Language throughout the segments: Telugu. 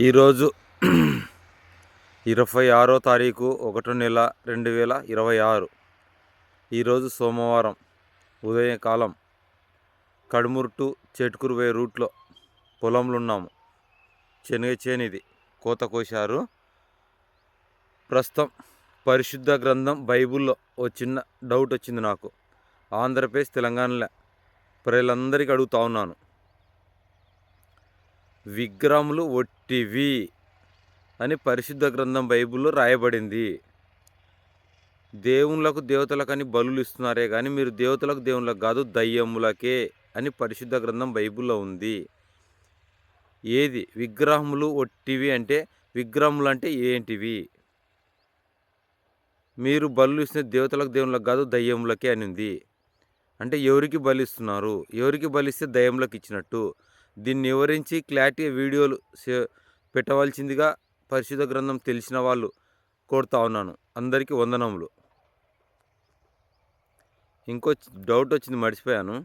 ఈరోజు ఇరవై ఆరో తారీఖు ఒకటో నెల రెండు వేల ఇరవై ఆరు. ఈరోజు సోమవారం ఉదయకాలం కడుమూరు టు చెట్కూరు పోయే రూట్లో పొలంలో ఉన్నాము శనగ చేనిది కోత కోశారు. ప్రస్తుతం పరిశుద్ధ గ్రంథం బైబిల్లో ఓ చిన్న డౌట్ వచ్చింది నాకు. ఆంధ్రప్రదేశ్ తెలంగాణలో ప్రజలందరికీ అడుగుతా ఉన్నాను. విగ్రహములు ఒట్టివి అని పరిశుద్ధ గ్రంథం బైబిల్లో రాయబడింది. దేవుళ్ళకు దేవతలకని బలులు ఇస్తున్నారే కానీ మీరు దేవతలకు దేవుళ్ళకు కాదు దయ్యములకే అని పరిశుద్ధ గ్రంథం బైబిల్లో ఉంది. ఏది? విగ్రహములు ఒట్టివి అంటే విగ్రహములు అంటే ఏంటివి? మీరు బలు ఇస్తున్న దేవతలకు దేవుళ్ళకు కాదు దయ్యములకే అని ఉంది అంటే ఎవరికి బలిస్తున్నారు ఎవరికి బలిస్తే దయ్యములకు ఇచ్చినట్టు? దీన్ని వివరించి క్లారిటీ వీడియోలు పెట్టవలసిందిగా పరిశుద్ధ గ్రంథం తెలిసిన వాళ్ళు కోరుతా ఉన్నాను. అందరికీ వందనములు. ఇంకో డౌట్ వచ్చింది మర్చిపోయాను.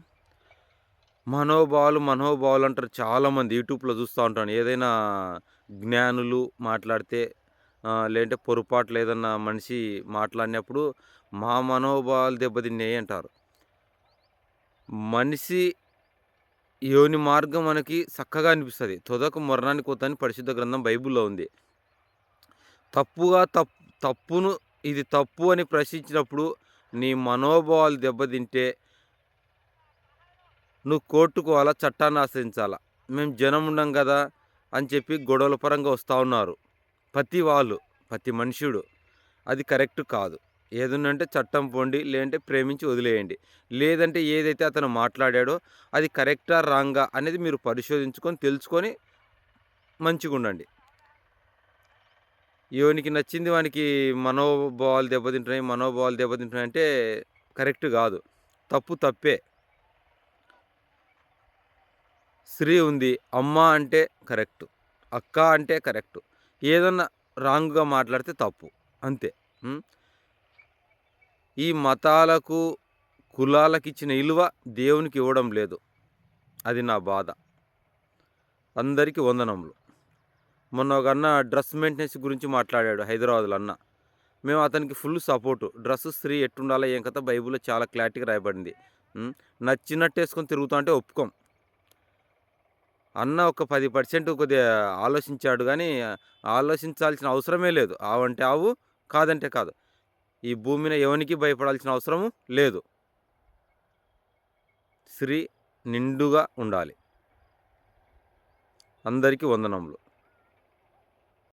మనోభావాలు మనోభావాలు అంటారు చాలామంది యూట్యూబ్లో చూస్తూ ఉంటాను. ఏదైనా జ్ఞానులు మాట్లాడితే లేదంటే పొరపాట్లు ఏదన్నా మనిషి మాట్లాడినప్పుడు మా మనోభావాలు దెబ్బతిన్నాయి అంటారు. మనిషి యోని మార్గం మనకి చక్కగా అనిపిస్తుంది. తొదక మరణానికి కొత్తని పరిశుద్ధ గ్రంథం బైబిల్లో ఉంది. తప్పుగా తప్పు తప్పును ఇది తప్పు అని ప్రశ్నించినప్పుడు నీ మనోభావాలు దెబ్బతింటే నువ్వు కోర్టుకోవాలా చట్టాన్ని ఆశ్రయించాలా? మేము జనం ఉండం కదా అని చెప్పి గొడవల పరంగా వస్తూ ఉన్నారు. ప్రతి వాళ్ళు ప్రతి మనుషుడు అది కరెక్ట్ కాదు. ఏదన్నంటే చట్టం పోండి లేదంటే ప్రేమించి వదిలేయండి. లేదంటే ఏదైతే అతను మాట్లాడాడో అది కరెక్టా రాంగా అనేది మీరు పరిశోధించుకొని తెలుసుకొని మంచిగా ఉండండి ఎవనికి నచ్చింది వానికి మనోభావాలు దెబ్బతింటున్నాయి మనోభావాలు దెబ్బతింటున్నాయి అంటే కరెక్ట్ కాదు. తప్పు తప్పే. స్త్రీ ఉంది అమ్మ అంటే కరెక్ట్ అక్క అంటే కరెక్ట్. ఏదన్నా రాంగ్గా మాట్లాడితే తప్పు అంతే. ఈ మతాలకు కులాలకు ఇచ్చిన విలువ దేవునికి ఇవ్వడం లేదు. అది నా బాధ. అందరికీ వందనములు. మొన్న ఒక అన్న డ్రెస్ మెయింటెనెన్స్ గురించి మాట్లాడాడు హైదరాబాద్లో అన్న. మేము అతనికి ఫుల్ సపోర్టు. డ్రెస్ స్త్రీ ఎట్టుండాలో ఏం కథ బైబుల్లో చాలా క్లారిటీగా రాయబడింది. నచ్చినట్టు వేసుకొని తిరుగుతా అంటే ఒప్పుకోం. అన్న ఒక పది పర్సెంట్ కొద్దిగా ఆలోచించాడు కానీ ఆలోచించాల్సిన అవసరమే లేదు. ఆవంటే ఆవు కాదంటే కాదు. ఈ భూమిని ఎవరికి భయపడాల్సిన అవసరము లేదు. స్త్రీ నిండుగా ఉండాలి. అందరికీ వందనములు.